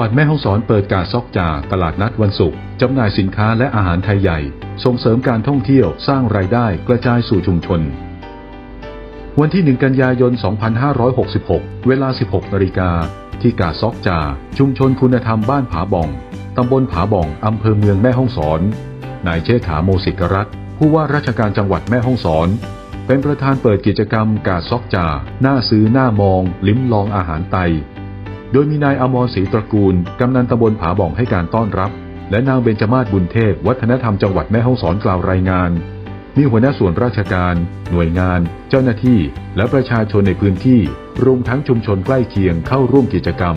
หวัดแม่ฮ่องสอนเปิดการซอกจ่าตลาดนัดวันศุกร์จำหน่ายสินค้าและอาหารไทยใหญ่ ส่งเสริมการท่องเที่ยวสร้างรายได้กระจายสู่ชุมชน วันที่ 1 กันยายน 2566 เวลา 16นาฬิกาที่กาซอกจา ชุมชนคุณธรรมบ้านผาบ่องตำบลผาบ่องอำเภอเมืองแม่ฮ่องสอน นายเชษฐาโมสิกรัตนผู้ว่าราชการจังหวัดแม่ฮ่องสอน เป็นประธานเปิดกิจกรรมกาซอกจา หน้าซื้อหน้ามอง ลิ้มลองอาหารไต โดยมีนายอมรศรีตระกูล กำนันตำบลผาบ่องให้การต้อนรับ และนางเบญจมาศบุญเทพ วัฒนธรรมจังหวัดแม่ฮ่องสอนกล่าวรายงาน มีหัวหน้าส่วนราชการ หน่วยงาน เจ้าหน้าที่ และประชาชนในพื้นที่ รวมทั้งชุมชนใกล้เคียงเข้าร่วมกิจกรรม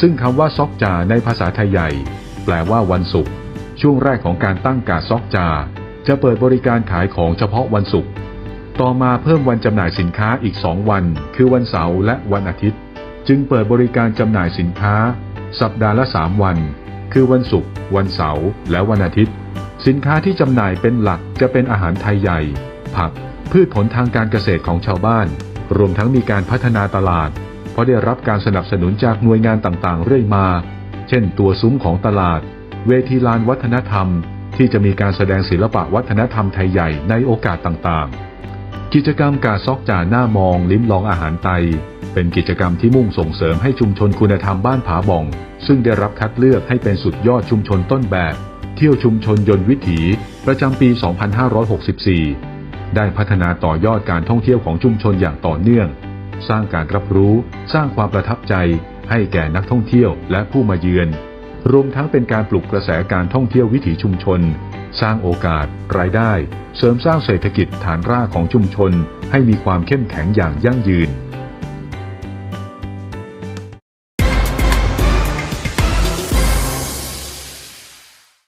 ซึ่งคำว่าซอกจาในภาษาไทยใหญ่ แปลว่าวันศุกร์ ช่วงแรกของการตั้งกาซอกจา จะเปิดบริการขายของเฉพาะวันศุกร์ ต่อมาเพิ่มวันจำหน่ายสินค้าอีก2วัน คือวันเสาร์และวันอาทิตย์ จึงเปิดบริการจำหน่ายสินค้า สัปดาห์ละ 3 วัน คือวันศุกร์วันเสาร์และวันอาทิตย์ สินค้าที่จำหน่ายเป็นหลักจะเป็นอาหารไทยใหญ่ ผัก พืชผลทางการเกษตรของชาวบ้าน รวมทั้งมีการพัฒนาตลาด เพราะได้รับการสนับสนุนจากหน่วยงานต่างๆ เรื่อยมา เช่น ตัวซุ้มของตลาด เวทีลานวัฒนธรรม ที่จะมีการแสดงศิลปะวัฒนธรรมไทยใหญ่ในโอกาสต่างๆ กิจกรรมกาซอกจ่าหน้ามองลิ้มลองอาหารไต เป็นกิจกรรมที่มุ่งส่งเสริมให้ชุมชนคุณธรรมบ้านผาบ่อง ซึ่งได้รับคัดเลือกให้เป็นสุดยอดชุมชนต้นแบบ เที่ยวชุมชนยนต์วิถี ประจำปี 2564 ได้พัฒนาต่อยอดการท่องเที่ยวของชุมชนอย่างต่อเนื่อง สร้างการรับรู้ สร้างความประทับใจ ให้แก่นักท่องเที่ยวและผู้มาเยือน รวมทั้งเป็นการปลุกกระแสการท่องเที่ยววิถีชุมชน สร้างโอกาส รายได้ เสริมสร้างเศรษฐกิจฐานรากของชุมชน ให้มีความเข้มแข็งอย่างยั่งยืน